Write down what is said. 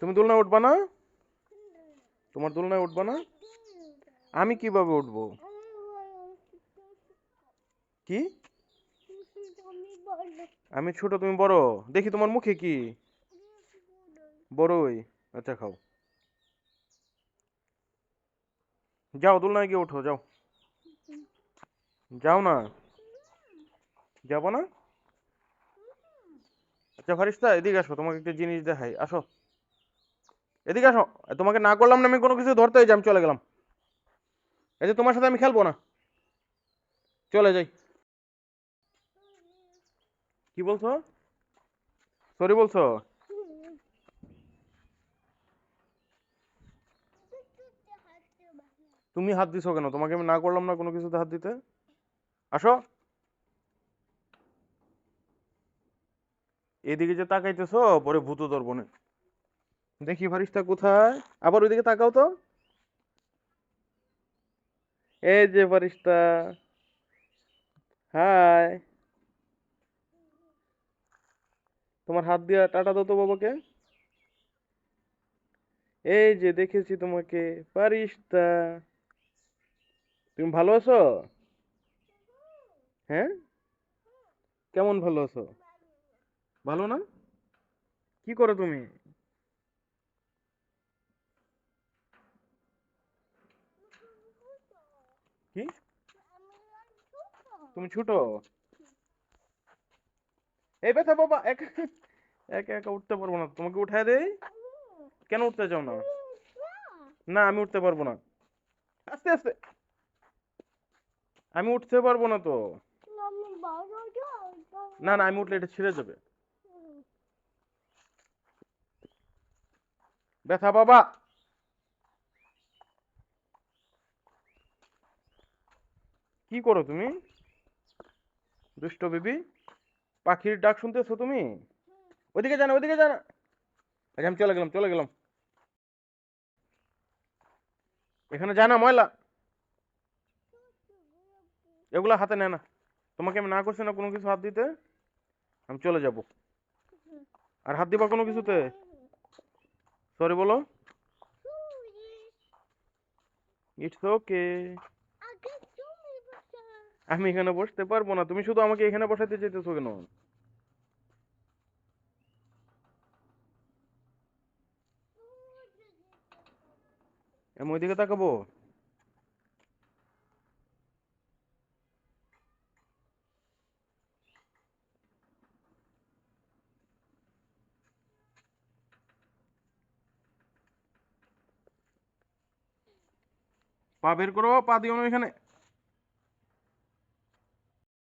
তুমি দোলনায় উঠবা না? তোমার দোলনায় উঠবা না? আমি কীভাবে উঠবো? কি? আমি ছোট, তুমি বড়। দেখি তোমার মুখে কি? বড়ই। আচ্ছা খাও। যাও, দোলনায় গিয়ে ওঠো, যাও। যাও না? যাব না? আচ্ছা ফারিস্তা, এদিকে আসো, তোমাকে একটা জিনিস দেখাই। আসো। এদিকে আসো। তোমাকে না করলাম না, আমি কোনো কিছু ধরতে যাই, আমি চলে গেলাম। এই যে তোমার সাথে আমি খেলব না। চলে যাই। কি বলছো? সরি বলছো? তুমি হাত দিছো কেন? তোমাকে আমি না করলাম না কোনো কিছুতে হাত দিতে? আসো। এদিকে যে তাকাইতেছো, পরে ভূত না। দেখি ফারিস্তা কোথায়? আবার ওইদিকে তাকাও তো। এই যে ফারিস্তা। হাই। তোমার হাত দিয়া টাটা দাও তো বাবাকে। এই যে দেখেছি তোমাকে, ফারিস্তা। তুমি ভালো আছো? হ্যাঁ? কেমন ভালো আছো? ভালো না? কি করো তুমি? কি? তুমি ছোট? এই ব্যথা বাবা একা একা একা উঠতে পারব না। তোমাকে উঠায় দেই। কেন উঠতে চাও না? না আমি উঠতে পারব না। আস্তে আস্তে। আমি উঠতে পারব না তো। না না আমি উঠলে এটা ছিঁড়ে যাবে। ব্যথা বাবা! কি করো তুমি? দুষ্ট বেবি, পাখির ডাক শুনতেছো তুমি? ওইদিকে জানা ওইদিকে জানা আচ্ছা আমি চলে গেলাম চলে গেলাম। এখানে জানা ময়লা? এগুলো হাতে নেয় না। তোমাকে আমি না করছি না কোনো কিছু হাত দিতে? আমি চলে যাব। আর হাত দিবা কোনো কিছুতে? সরি বলো। ইটস ওকে আমি এখানে বসতে পারব না। তুমি শুধু আমাকে এখানে বসাতে চাইতেছো কেন? আমি ওইদিকে তাকাবো? পা বের করো, পা দিও না এখানে।